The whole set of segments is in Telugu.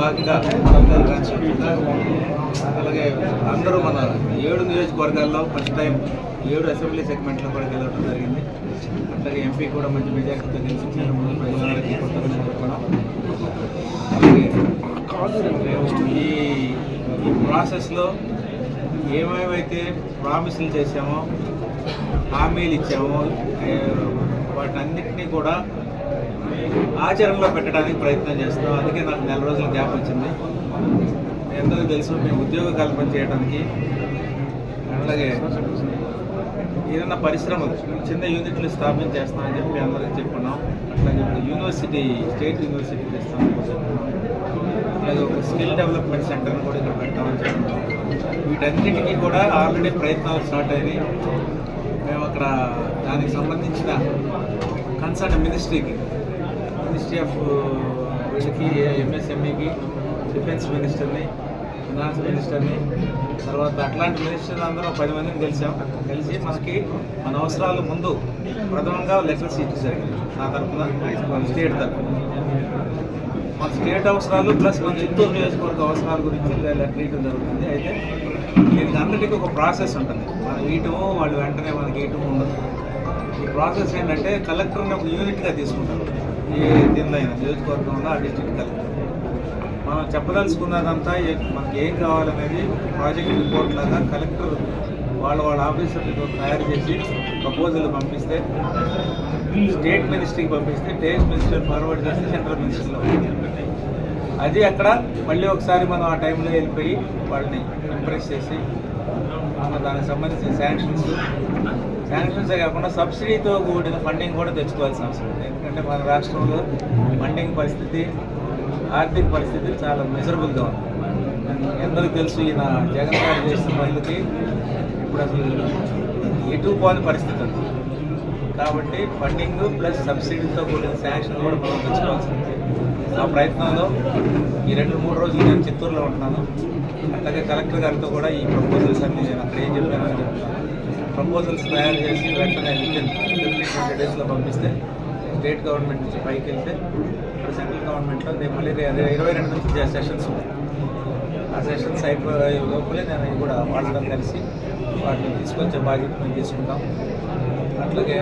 భాగంగా మనందరి కాన్స్టిట్యూన్సీ అలాగే అందరూ మన ఏడు నియోజకవర్గాల్లో ఫస్ట్ టైం ఏడు అసెంబ్లీ సెగ్మెంట్లో కూడా గెలవడం జరిగింది. అట్లాగే ఎంపీ కూడా మంచి మెజారిటీతో గెలిపించారు ప్రజలందరికీ కృతజ్ఞతలు చెప్పడం. ఈ ఈ ప్రాసెస్లో ఏమేమైతే ప్రామిసులు చేసామో హామీలు ఇచ్చామో వాటన్నిటినీ కూడా ఆచరణలో పెట్టడానికి ప్రయత్నం చేస్తున్నాం. అందుకే నాకు నెల రోజుల గ్యాప్ వచ్చింది. మీ తెలుసు మేము ఉద్యోగ కల్పన చేయడానికి అలాగే ఏదైనా పరిశ్రమలు చిన్న యూనిట్లు స్థాపించేస్తామని చెప్పి అందరికీ చెప్పుకున్నాం. అట్లాగే యూనివర్సిటీ స్టేట్ యూనివర్సిటీ తెస్తామని చెప్పుకున్నాం. అలాగే ఒక స్కిల్ డెవలప్మెంట్ సెంటర్ని కూడా ఇక్కడ పెట్టామని చెప్పుకున్నాం. వీటన్నిటికీ కూడా ఆల్రెడీ ప్రయత్నాలు స్టార్ట్ అయినాయి. మేము అక్కడ దానికి సంబంధించిన కన్సర్న్ మినిస్ట్రీకి మినిస్ట్రీ వీళ్ళకి ఎంఎస్ఎంఈకి డిఫెన్స్ మినిస్టర్ని ఫినాన్స్ మినిస్టర్ని తర్వాత అట్లాంటి మినిస్టర్లు అందరూ పది మందిని కలిసాం. కలిసి మనకి మన అవసరాలు ముందు ప్రథమంగా లెటర్స్ ఇచ్చి నా తరఫున స్టేట్ తరఫున మన స్టేట్ అవసరాలు ప్లస్ మన చిత్తూరు నియోజకవర్గ అవసరాల గురించి లెటర్ ఇవ్వడం జరుగుతుంది. అయితే దీనికి అందరికీ ఒక ప్రాసెస్ ఉంటుంది. మనం ఇవ్వటము వాళ్ళు వెంటనే మనకి ఇవ్వటము ఉండదు. ఈ ప్రాసెస్ ఏంటంటే కలెక్టర్ని ఒక యూనిట్గా తీసుకుంటారు. ఏ దీనిలో అయినా నియోజకవర్గంలో ఆ డిస్ట్రిక్ట్ కలెక్టర్. మనం చెప్పదలుచుకున్నదంతా మనకి ఏం కావాలనేది ప్రాజెక్ట్ రిపోర్ట్ లాగా కలెక్టర్ వాళ్ళ వాళ్ళ ఆఫీసర్లతో తయారు చేసి ప్రపోజల్ పంపిస్తే స్టేట్ మినిస్ట్రీకి పంపిస్తే స్టేట్ మినిస్టర్ ఫార్వర్డ్ చేస్తే సెంట్రల్ మినిస్టర్లో అది అక్కడ మళ్ళీ ఒకసారి మనం ఆ టైంలో వెళ్ళిపోయి వాళ్ళని ఇంప్రెస్ చేసి మన దానికి సంబంధించిన శాంక్షన్స్ శాంక్షన్సే కాకుండా సబ్సిడీతో కూడిన ఫండింగ్ కూడా తెచ్చుకోవాల్సిన అవసరం ఉంది. ఎందుకంటే మన రాష్ట్రంలో ఫండింగ్ పరిస్థితి ఆర్థిక పరిస్థితి చాలా మిజరబుల్గా ఉంది. ఎందరికి తెలుసు ఈయన జగన్ గారు చేసిన పనులకి ఇప్పుడు అసలు ఎటు పోని పరిస్థితి ఉంది. కాబట్టి ఫండింగ్ ప్లస్ సబ్సిడీతో కూడిన శాంక్షన్ కూడా మనం తెచ్చుకోవాల్సి ఉంది. ఆ ప్రయత్నంలో ఈ రెండు మూడు రోజులు నేను చిత్తూరులో ఉంటున్నాను. అట్లాగే కలెక్టర్ గారితో కూడా ఈ ప్రపోజల్స్ అన్ని నేను అక్కడ ఏం చెప్పానని అని చెప్తాను. ప్రపోజల్స్ తయారు చేసి వెంటనే వితిన్ ఫిఫ్టీన్ ట్వంటీ డేస్లో పంపిస్తే స్టేట్ గవర్నమెంట్ నుంచి పైకి వెళ్తే ఇప్పుడు సెంట్రల్ గవర్నమెంట్లో నేను మళ్ళీ ఇరవై రెండు నుంచి సెషన్స్ ఉన్నాయి ఆ సెషన్స్ అయిపోయే లోపలే నేను కూడా వాళ్ళతో కలిసి వాటిని తీసుకొచ్చే బాధ్యత మేము తీసుకుంటాం. అట్లాగే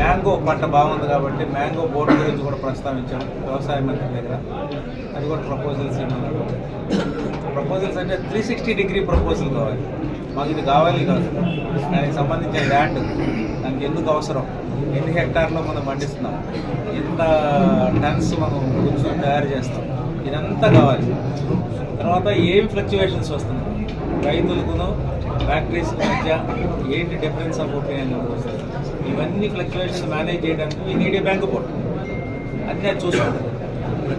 మ్యాంగో పంట బాగుంది కాబట్టి మ్యాంగో బోర్డు గురించి కూడా ప్రస్తావించాం వ్యవసాయ మంత్రి దగ్గర. అది కూడా ప్రపోజల్స్ ఇవ్వమన్నారు ప్రపోజల్స్ అంటే త్రీ సిక్స్టీ డిగ్రీ ప్రపోజల్ కావాలి. మాకు ఇది కావాలి కాదు. దానికి సంబంధించిన ల్యాండ్ దానికి ఎందుకు అవసరం? ఎన్ని హెక్టార్లో మనం పండిస్తున్నాం? ఎంత టన్స్ మనం కూర్చొని తయారు చేస్తాం? ఇదంతా కావాలి. తర్వాత ఏం ఫ్లక్చువేషన్స్ వస్తున్నాయి? రైతులకును ఫ్యాక్టరీస్ మధ్య ఏంటి డిఫరెన్స్ ఆఫ్ ఒపీనియన్ ఇవన్నీ ఫ్లక్చువేషన్స్ మేనేజ్ చేయడానికి ఈ నీడే బ్యాంక్ బోర్డు అన్నీ అది చూసుకుంటారు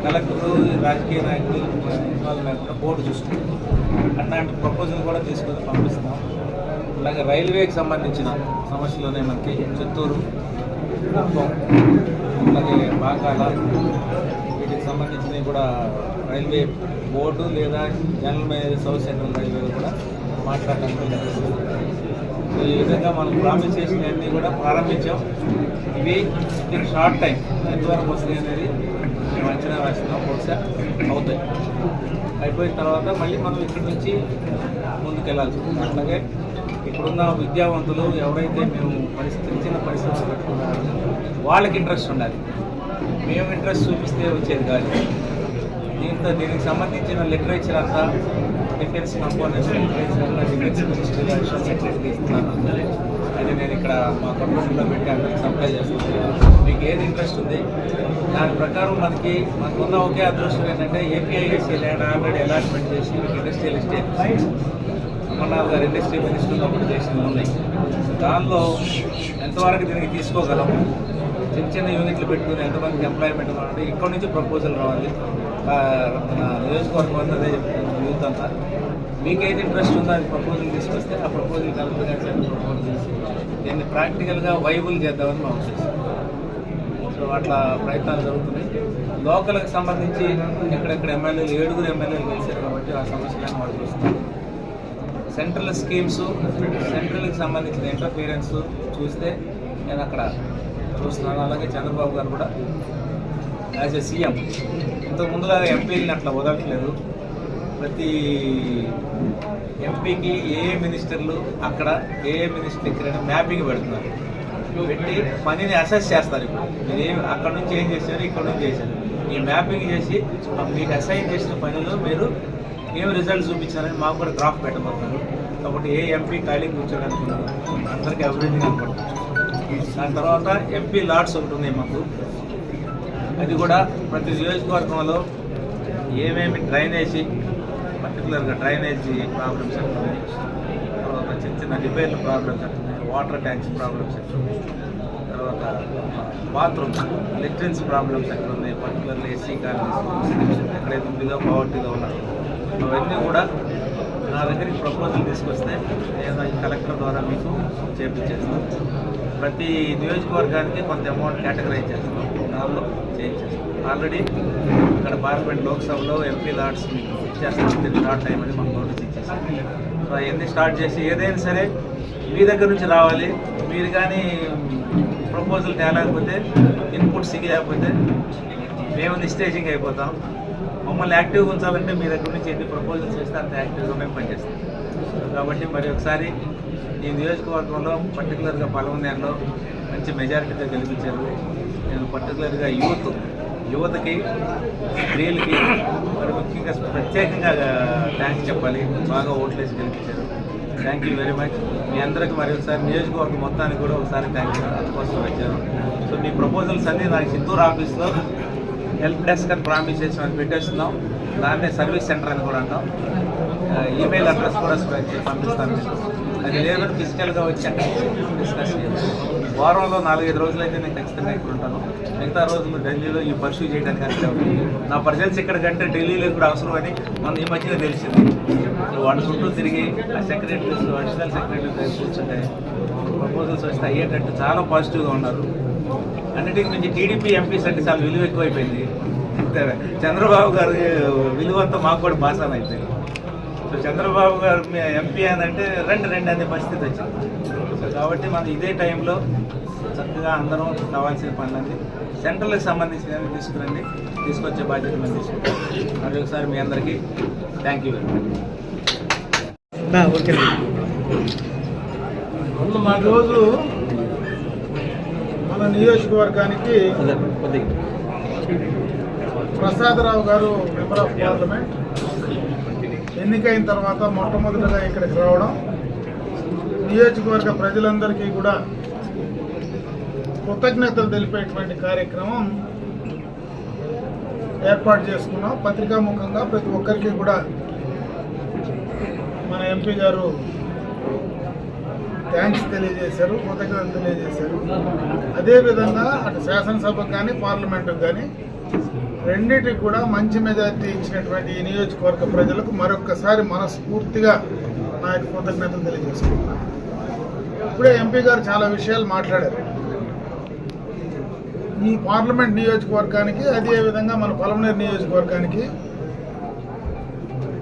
కలెక్టరు రాజకీయ నాయకులు వాళ్ళు లేకుండా బోర్డు చూసుకుంటారు అట్లాంటి ప్రపోజల్ కూడా తీసుకొని పంపిస్తాం అలాగే రైల్వేకి సంబంధించిన సమస్యలోనే మనకి చిత్తూరు కుప్పం అలాగే బాకాల వీటికి సంబంధించినవి కూడా రైల్వే బోర్డు లేదా general manager south central railway కూడా మాట్లాడడానికి సో ఈ విధంగా మనం ప్రామిస్ చేసినవన్నీ కూడా ప్రారంభించాం. ఇవి ఇన్ షార్ట్ టైం ఎంతవరకు వస్తాయి అనేది మేము అంచనా వేస్తున్నాం బహుశా అవుతాయి. అయిపోయిన తర్వాత మళ్ళీ మనం ఇక్కడి నుంచి ముందుకెళ్ళాల్సి ఉంటుంది. అట్లాగే ఇప్పుడున్న విద్యావంతులు ఎవరైతే మేము పరిస్థితి చిన్న పరిస్థితులు పెట్టుకున్నారో వాళ్ళకి ఇంట్రెస్ట్ ఉండాలి. మేము ఇంట్రెస్ట్ చూపిస్తే వచ్చేది కాదు. దీంతో దీనికి సంబంధించిన లిటరేచర్ అంతా డిఫెన్స్ కంపోనెంట్స్ లిటరేచర్ అంతా డిఫెన్స్ మినిస్ట్రీ అడిషనల్ అనేది నేను ఇక్కడ మా కంప్యూటర్లో పెట్టి అందరికి సప్లై చేస్తున్నాను. మీకు ఏది ఇంట్రెస్ట్ ఉంది? దాని ప్రకారం మనకి మనకున్న ఒకే అదృష్టం ఏంటంటే ఏపీఐఎస్సీ ల్యాండ్ ఆల్రెడీ అలాట్మెంట్ చేసి మీకు ఇండస్ట్రియల్ ఎస్టేట్ అమర్నాథ్ గారు ఇండస్ట్రీ మినిస్టర్ ఉన్నప్పుడు చేసినవి ఉన్నాయి దానిలో ఎంతవరకు దీనికి తీసుకోగలం? చిన్న చిన్న యూనిట్లు పెట్టుకుని ఎంతమందికి ఎంప్లాయ్మెంట్ కావాలంటే ఇక్కడ నుంచి ప్రపోజల్ రావాలి. నియోజకవర్గం అంతా అదే చెప్తాను యూత్ అంతా. మీకు ఏది ఇంట్రెస్ట్ ఉందో అది ప్రపోజల్ తీసుకొస్తే? ఆ ప్రపోజల్ కలెక్టర్ గారి ప్రపోజల్ చేసి దీన్ని ప్రాక్టికల్గా వైబుల్ చేద్దామని మా ఉద్దేశం. సో అట్లా ప్రయత్నాలు జరుగుతున్నాయి. లోకల్కి సంబంధించి ఎక్కడెక్కడ ఎమ్మెల్యేలు ఏడుగురు ఎమ్మెల్యేలు గెలిచారు కాబట్టి ఆ సమస్యలను వాళ్ళు చూస్తున్నారు సెంట్రల్ స్కీమ్స్ సెంట్రల్కి సంబంధించిన ఇంటర్ఫీరెన్స్ చూస్తే నేను అక్కడ చూస్తున్నాను. అలాగే చంద్రబాబు గారు కూడా యాజ్ ఎ సీఎం. ఇంతకు ముందులాగా ఎంపీలని అట్లా వదలట్లేదు. ప్రతి ఎంపీకి ఏ మినిస్టర్లు అక్కడ ఏ మినిస్టర్ దగ్గర మ్యాపింగ్ పెడుతున్నారు. పెట్టి పనిని అసెస్ చేస్తారు ఇప్పుడు. మీరు ఏం అక్కడ నుంచి ఏం చేశారు ఇక్కడ నుంచి చేశారు? ఈ మ్యాపింగ్ చేసి మీకు అసైన్ చేసిన పనిలో మీరు ఏం రిజల్ట్ చూపించారని మాకు కూడా గ్రాఫ్ పెట్టబోతున్నారు. కాబట్టి ఏ ఎంపీ ఖాళీ కూర్చోడానికి అందరికీ అభివృద్ధి కనపడుతుంది. దాని తర్వాత ఎంపీ లాడ్స్ ఒకటి ఉన్నాయి మాకు. అది కూడా ప్రతి నియోజకవర్గంలో ఏమేమి డ్రైనేజీ పర్టికులర్గా డ్రైనేజీ ప్రాబ్లమ్స్ ఎక్కడ తర్వాత చిన్న చిన్న రిపేర్ల ప్రాబ్లమ్స్ ఎక్కడ వాటర్ ట్యాంక్స్ ప్రాబ్లమ్స్ ఎక్కడ ఉన్నాయి తర్వాత బాత్రూమ్స్ లెట్రిన్స్ ప్రాబ్లమ్స్ ఎక్కడ ఉన్నాయి? పర్టికులర్లీ ఎస్సీ కాలనీస్ ఎక్కడైతే బిలో పవర్టీలో ఉన్నారు అవన్నీ కూడా నా దగ్గరికి ప్రపోజల్ తీసుకొస్తే నేను ఈ కలెక్టర్ ద్వారా మీకు చేపించేస్తాను ప్రతి నియోజకవర్గానికి కొంత అమౌంట్ కేటగరైజ్ చేస్తాం దానిలో చేయించేస్తాం ఆల్రెడీ ఇక్కడ పార్లమెంట్ లోక్సభలో ఎంపీ లాట్స్ మీకు ఇచ్చేస్తాం స్టార్ట్ అయ్యమని మనం నోటీస్ ఇచ్చేసాం సో అవన్నీ స్టార్ట్ చేసి ఏదైనా సరే మీ దగ్గర నుంచి రావాలి. మీరు కానీ ప్రపోజల్ తేలేకపోతే ఇన్పుట్స్ లేకపోతే మేము నిస్టేజింగ్ అయిపోతాం. మమ్మల్ని యాక్టివ్గా ఉంచాలంటే మీ దగ్గర నుంచి ఎన్ని ప్రపోజల్స్ చేస్తే అంత యాక్టివ్గా మేము పనిచేస్తాం. కాబట్టి మరి ఒకసారి ఈ నియోజకవర్గంలో పర్టికులర్గా పలవనేరులో మంచి మెజారిటీతో గెలిపించారు. నేను పర్టికులర్గా యూత్ యువతకి స్త్రీలకి మరి ముఖ్యంగా ప్రత్యేకంగా థ్యాంక్స్ చెప్పాలి. బాగా ఓట్లేసి గెలిపించారు. థ్యాంక్ యూ వెరీ మచ్ మీ అందరికి మరి ఒకసారి నియోజకవర్గం మొత్తానికి కూడా ఒకసారి థ్యాంక్ యూ అందుకోసం వచ్చారు సో మీ ప్రపోజల్స్ అన్నీ నాకు చిత్తూరు ఆఫీస్లో హెల్ప్ డెస్క్ అని ప్రామిస్ చేసి మనం పెట్టేస్తున్నాం. దాన్నే సర్వీస్ సెంటర్ అని కూడా అంటాం. ఈమెయిల్ అడ్రస్ కూడా పంపిస్తాను అది లేదంటే ఫిజికల్గా వచ్చి అక్కడ డిస్కస్ చేయాలి వారంలో నాలుగైదు రోజులు అయితే నేను ఖచ్చితంగా ఇక్కడ ఉంటాను. మిగతా రోజులు ఢిల్లీలో ఈ పర్సూ చేయడానికి అంటే నా ప్రజెన్స్ ఇక్కడ కంటే ఢిల్లీలో కూడా అవసరం అని మన ఈ మధ్యన తెలిసింది. వాళ్ళ చుట్టూ తిరిగి ఆ సెక్రటరీస్ అడిషనల్ సెక్రటరీస్ కూర్చుంటే ప్రపోజల్స్ వస్తే అయ్యేటట్టు చాలా పాజిటివ్గా ఉన్నారు. అన్నిటికీ మించి టీడీపీ ఎంపీస్ అంటే చాలా విలువ ఎక్కువైపోయింది. చంద్రబాబు గారి విలువ అంతా మాకు కూడా బాసాన్ అయిపోయింది సో చంద్రబాబు గారు ఎంపీ అని అంటే రెండు రెండు అనే పరిస్థితి వచ్చింది. కాబట్టి మనం ఇదే టైంలో చక్కగా అందరం కావాల్సిన పనులన్నీ సెంట్రల్కి సంబంధించినవి తీసుకురండి. తీసుకొచ్చే బాధ్యత మేము తీసుకుంటాం. మరి ఒకసారి మీ అందరికీ thank you very much okay. ఈరోజు మన నియోజకవర్గానికి ప్రసాదరావు గారు మెంబర్ ఆఫ్ పార్లమెంట్ ఎన్నికైన తర్వాత మొట్టమొదటిగా ఇక్కడికి రావడం నియోజకవర్గ ప్రజలందరికీ కూడా కృతజ్ఞతలు తెలిపేటువంటి కార్యక్రమం ఏర్పాటు చేసుకున్నాం. పత్రికాముఖంగా ప్రతి ఒక్కరికి కూడా మన ఎంపీ గారు థ్యాంక్స్ తెలియజేశారు కృతజ్ఞతలు తెలియజేశారు. అదేవిధంగా అటు శాసనసభకు కానీ పార్లమెంటుకు కానీ రెండింటికి కూడా మంచి మెజార్టీ ఇచ్చినటువంటి ఈ నియోజకవర్గ ప్రజలకు మరొక్కసారి మనస్ఫూర్తిగా నా యొక్క కృతజ్ఞతలు తెలియజేసుకుంటున్నాను. ఇప్పుడే ఎంపీ గారు చాలా విషయాలు మాట్లాడారు. ఈ పార్లమెంట్ నియోజకవర్గానికి అదేవిధంగా మన పలమనేరు నియోజకవర్గానికి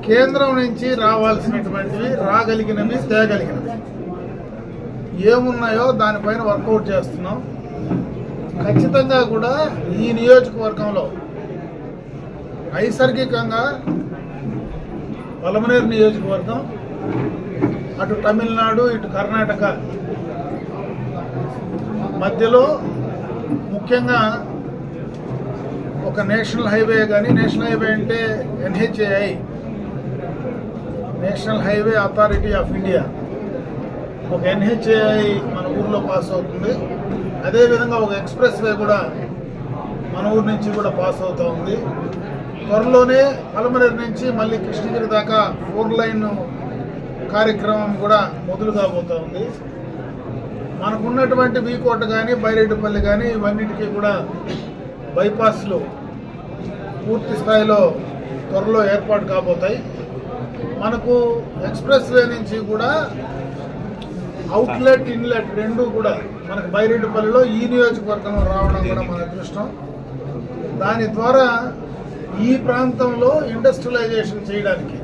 కేంద్రం నుంచి రావాల్సినటువంటివి రాగలిగినవి తేగలిగినవి. ఏమున్నాయో దానిపైన వర్కౌట్ చేస్తున్నాం. ఖచ్చితంగా కూడా ఈ నియోజకవర్గంలో నైసర్గికంగా పలమనేరు నియోజకవర్గం అటు తమిళనాడు ఇటు కర్ణాటక మధ్యలో ముఖ్యంగా ఒక నేషనల్ హైవే కానీ నేషనల్ హైవే అంటే NHAI national highway authority of India. ఒక ఎన్హెచ్ఏఐ మన ఊర్లో పాస్ అవుతుంది. అదేవిధంగా ఒక ఎక్స్ప్రెస్ వే కూడా మన ఊరు నుంచి కూడా పాస్ అవుతూ ఉంది. త్వరలోనే పలమనేరు నుంచి మళ్ళీ కృష్ణగిరి దాకా ఫోర్ లైన్ కార్యక్రమం కూడా మొదలు కాబోతూ ఉంది. మనకున్నటువంటి వీకోట కానీ బైరెడ్డిపల్లి కానీ ఇవన్నిటికీ కూడా బైపాస్లు పూర్తి స్థాయిలో త్వరలో ఏర్పాటు కాబోతాయి. మనకు ఎక్స్ప్రెస్ వే నుంచి కూడా అవుట్లెట్ ఇన్లెట్ రెండు కూడా మనకు బైరెడ్డిపల్లిలో ఈ నియోజకవర్గంలో రావడం కూడా మన అదృష్టం. దాని ద్వారా ఈ ప్రాంతంలో ఇండస్ట్రియలైజేషన్ చేయడానికి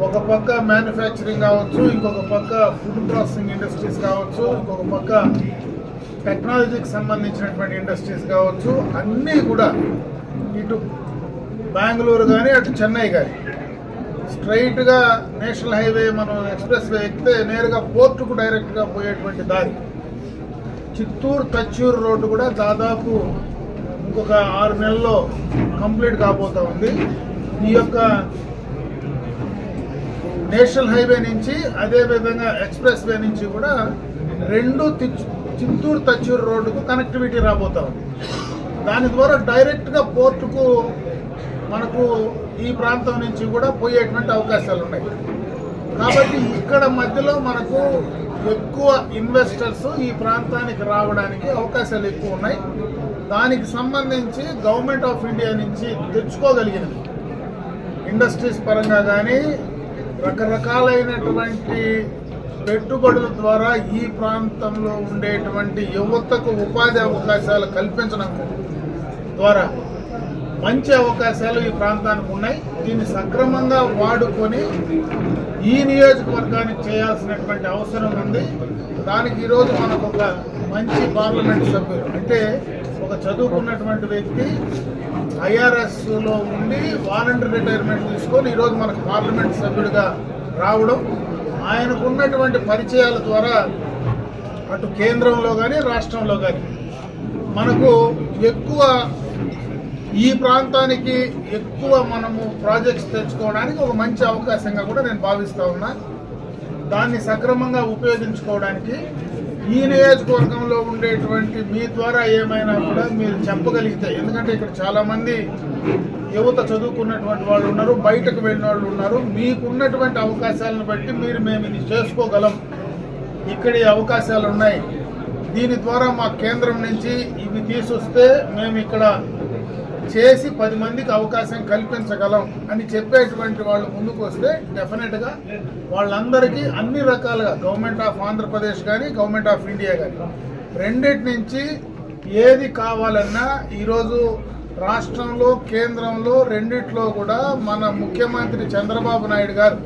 ఒక పక్క మ్యానుఫ్యాక్చరింగ్ కావచ్చు ఇంకొక పక్క ఫుడ్ ప్రాసెసింగ్ ఇండస్ట్రీస్ కావచ్చు ఇంకొక పక్క టెక్నాలజీకి సంబంధించినటువంటి ఇండస్ట్రీస్ కావచ్చు అన్నీ కూడా ఇటు బెంగళూరు కానీ అటు చెన్నై కానీ స్ట్రైట్గా నేషనల్ హైవే మనం ఎక్స్ప్రెస్ వే ఎక్కితే నేరుగా పోర్టుకు డైరెక్ట్గా పోయేటువంటి దారి. చిత్తూరు తచ్చూరు రోడ్డు కూడా దాదాపు ఇంకొక ఆరు నెలల్లో కంప్లీట్ కాబోతూ ఉంది. ఈ యొక్క నేషనల్ హైవే నుంచి అదే విధంగా ఎక్స్ప్రెస్ వే నుంచి కూడా రెండు తిచ్- చిత్తూరు తచ్చూరు రోడ్డుకు కనెక్టివిటీ రాబోతా ఉంది. దాని ద్వారా డైరెక్ట్గా పోర్టుకు మనకు ఈ ప్రాంతం నుంచి కూడా పోయేటువంటి అవకాశాలు ఉన్నాయి కాబట్టి ఇక్కడ మధ్యలో మనకు ఎక్కువ ఇన్వెస్టర్స్ ఈ ప్రాంతానికి రావడానికి అవకాశాలు ఎక్కువ ఉన్నాయి. దానికి సంబంధించి గవర్నమెంట్ ఆఫ్ ఇండియా నుంచి తెచ్చుకోగలిగినవి. ఇండస్ట్రీస్ పరంగా కానీ రకరకాలైనటువంటి పెట్టుబడుల ద్వారా ఈ ప్రాంతంలో ఉండేటువంటి యువతకు ఉపాధి అవకాశాలు కల్పించడం ద్వారా మంచి అవకాశాలు ఈ ప్రాంతానికి ఉన్నాయి. దీన్ని సక్రమంగా వాడుకొని ఈ నియోజకవర్గానికి చేయాల్సినటువంటి అవసరం ఉంది. దానికి ఈరోజు మనకు ఒక మంచి పార్లమెంట్ సభ్యులు అంటే ఒక చదువుకున్నటువంటి వ్యక్తి ఐఆర్ఎస్లో ఉండి వాలంటీర్ రిటైర్మెంట్ తీసుకొని ఈరోజు మనకు పార్లమెంట్ సభ్యుడిగా రావడం ఆయనకు ఉన్నటువంటి పరిచయాల ద్వారా అటు కేంద్రంలో కానీ రాష్ట్రంలో కానీ మనకు ఎక్కువ ఈ ప్రాంతానికి ఎక్కువ మనము ప్రాజెక్ట్స్ తెచ్చుకోవడానికి ఒక మంచి అవకాశంగా కూడా నేను భావిస్తూ ఉన్నా. దాన్ని సక్రమంగా ఉపయోగించుకోవడానికి ఈ నియోజకవర్గంలో ఉండేటువంటి మీ ద్వారా ఏమైనా కూడా మీరు చెప్పగలిగితే ఎందుకంటే ఇక్కడ చాలామంది యువత చదువుకున్నటువంటి వాళ్ళు ఉన్నారు బయటకు వెళ్ళిన వాళ్ళు ఉన్నారు. మీకున్నటువంటి అవకాశాలను బట్టి మీరు మేము ఇది చేసుకోగలం. ఇక్కడ అవకాశాలు ఉన్నాయి దీని ద్వారా మా కేంద్రం నుంచి ఇవి తీసుకొస్తే మేము ఇక్కడ చేసి పది మందికి అవకాశం కల్పించగలం అని చెప్పేటువంటి వాళ్ళు ముందుకు వస్తే డెఫినెట్గా వాళ్ళందరికీ అన్ని రకాలుగా గవర్నమెంట్ ఆఫ్ ఆంధ్రప్రదేశ్ కానీ గవర్నమెంట్ ఆఫ్ ఇండియా కానీ రెండిటి నుంచి ఏది కావాలన్నా ఈరోజు రాష్ట్రంలో కేంద్రంలో రెండిట్లో కూడా మన ముఖ్యమంత్రి చంద్రబాబు నాయుడు గారు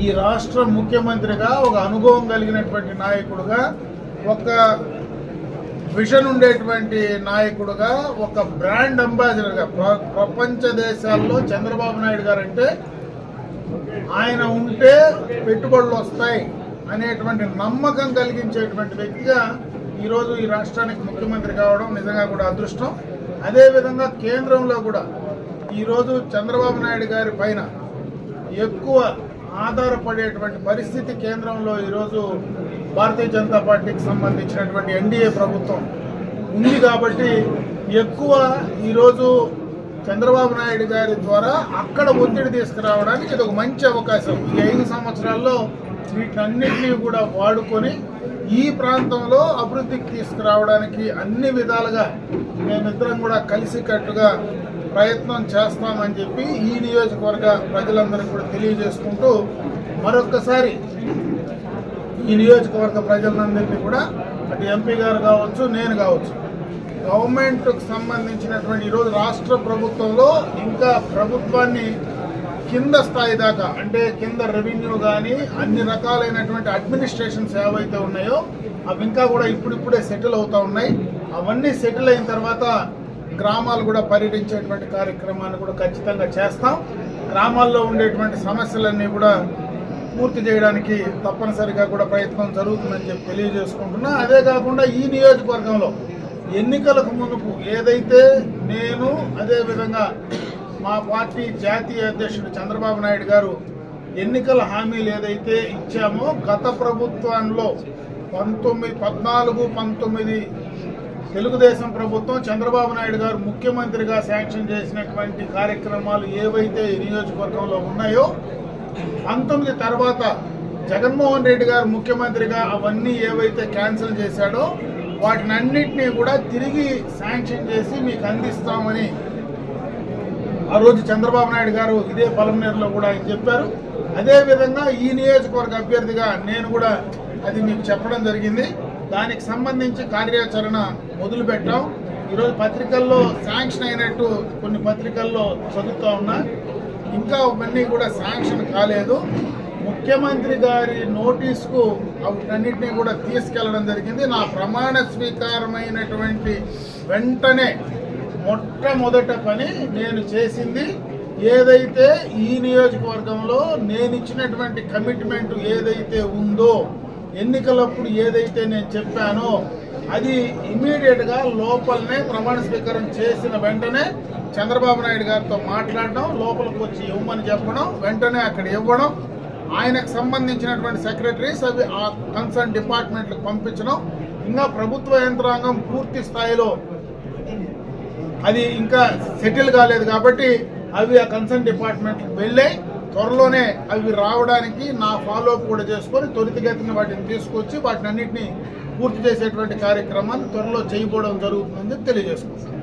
ఈ రాష్ట్ర ముఖ్యమంత్రిగా ఒక అనుభవం కలిగినటువంటి నాయకుడుగా ఒక విషన్ ఉండేటువంటి నాయకుడుగా ఒక బ్రాండ్ అంబాసిడర్గా ప్ర- ప్రపంచ దేశాల్లో చంద్రబాబు నాయుడు గారు అంటే ఆయన ఉంటే పెట్టుబడులు వస్తాయి అనేటువంటి నమ్మకం కలిగించేటువంటి వ్యక్తిగా ఈరోజు ఈ రాష్ట్రానికి ముఖ్యమంత్రి కావడం నిజంగా కూడా అదృష్టం. అదేవిధంగా కేంద్రంలో కూడా ఈరోజు చంద్రబాబు నాయుడు గారి పైన ఎక్కువ ఆధారపడేటువంటి పరిస్థితి కేంద్రంలో ఈరోజు భారతీయ జనతా పార్టీకి సంబంధించినటువంటి ఎన్డీఏ ప్రభుత్వం ఉంది కాబట్టి ఎక్కువ ఈరోజు చంద్రబాబు నాయుడు గారి ద్వారా అక్కడ ఒత్తిడి తీసుకురావడానికి ఇది ఒక మంచి అవకాశం. ఈ ఐదు సంవత్సరాల్లో వీటన్నిటినీ కూడా వాడుకొని ఈ ప్రాంతంలో అభివృద్ధికి తీసుకురావడానికి అన్ని విధాలుగా మేమిద్దరం కూడా కలిసికట్టుగా ప్రయత్నం చేస్తామని చెప్పి ఈ నియోజకవర్గ ప్రజలందరికీ కూడా తెలియజేసుకుంటూ మరొక్కసారి ఈ నియోజకవర్గ ప్రజలందరినీ కూడా అటు ఎంపీ గారు కావచ్చు నేను కావచ్చు గవర్నమెంట్కి సంబంధించినటువంటి ఈరోజు రాష్ట్ర ప్రభుత్వంలో ఇంకా ప్రభుత్వాన్ని కింద స్థాయి దాకా అంటే కింద రెవెన్యూ కానీ అన్ని రకాలైనటువంటి అడ్మినిస్ట్రేషన్స్ ఏవైతే ఉన్నాయో అవి ఇంకా కూడా ఇప్పుడిప్పుడే సెటిల్ అవుతూ ఉన్నాయి. అవన్నీ సెటిల్ అయిన తర్వాత గ్రామాలు కూడా పర్యటించేటువంటి కార్యక్రమాన్ని కూడా ఖచ్చితంగా చేస్తాం. గ్రామాల్లో ఉండేటువంటి సమస్యలన్నీ కూడా పూర్తి చేయడానికి తప్పనిసరిగా కూడా ప్రయత్నం జరుగుతుందని చెప్పి తెలియజేసుకుంటున్నా. అదే కాకుండా ఈ నియోజకవర్గంలో ఎన్నికలకు ముందుకు ఏదైతే నేను అదేవిధంగా మా పార్టీ జాతీయ అధ్యక్షుడు చంద్రబాబు నాయుడు గారు ఎన్నికల హామీలు ఏదైతే ఇచ్చామో గత ప్రభుత్వంలో పంతొమ్మిది పద్నాలుగు పంతొమ్మిది తెలుగుదేశం ప్రభుత్వం చంద్రబాబు నాయుడు గారు ముఖ్యమంత్రిగా శాంక్షన్ చేసినటువంటి కార్యక్రమాలు ఏవైతే ఈ నియోజకవర్గంలో ఉన్నాయో పంతొమ్మిది తర్వాత జగన్మోహన్ రెడ్డి గారు ముఖ్యమంత్రిగా అవన్నీ ఏవైతే క్యాన్సిల్ చేశాడో వాటిని అన్నింటినీ కూడా తిరిగి శాంక్షన్ చేసి మీకు అందిస్తామని ఆ రోజు చంద్రబాబు నాయుడు గారు ఇదే పలమనేరులో కూడా ఆయన చెప్పారు. అదేవిధంగా ఈ నియోజకవర్గ అభ్యర్థిగా నేను కూడా అది మీకు చెప్పడం జరిగింది. దానికి సంబంధించి కార్యాచరణ మొదలు పెట్టాం ఈరోజు పత్రికల్లో శాంక్షన్ అయినట్టు కొన్ని పత్రికల్లో చదువుతూ ఉన్నా. ఇంకా అవన్నీ కూడా శాంక్షన్ కాలేదు. ముఖ్యమంత్రి గారి నోటీస్కు అవన్నింటినీ కూడా తీసుకెళ్ళడం జరిగింది. నా ప్రమాణ స్వీకారమైనటువంటి వెంటనే మొట్టమొదట పని నేను చేసింది ఏదైతే ఈ నియోజకవర్గంలో నేను ఇచ్చినటువంటి కమిట్మెంట్ ఏదైతే ఉందో ఎన్నికలప్పుడు ఏదైతే నేను చెప్పానో అది ఇమీడియట్గా లోపలనే ప్రమాణ స్వీకారం చేసిన వెంటనే చంద్రబాబు నాయుడు గారితో మాట్లాడడం లోపలికి వచ్చి ఇవ్వమని చెప్పడం వెంటనే అక్కడ ఇవ్వడం ఆయనకు సంబంధించినటువంటి సెక్రటరీస్ అవి ఆ కన్సర్న్ డిపార్ట్మెంట్లకు పంపించడం ఇంకా ప్రభుత్వ యంత్రాంగం పూర్తి స్థాయిలో అది ఇంకా సెటిల్ కాలేదు కాబట్టి అవి ఆ కన్సర్న్ డిపార్ట్మెంట్కి వెళ్ళాయి. త్వరలోనే అవి రావడానికి నా ఫాలోఅప్ కూడా చేసుకొని త్వరితగతిన వాటిని తీసుకొచ్చి వాటిని అన్నింటినీ పూర్తి చేసేటువంటి కార్యక్రమాన్ని త్వరలో చేయబోవడం జరుగుతుందని తెలియజేసుకుంటాను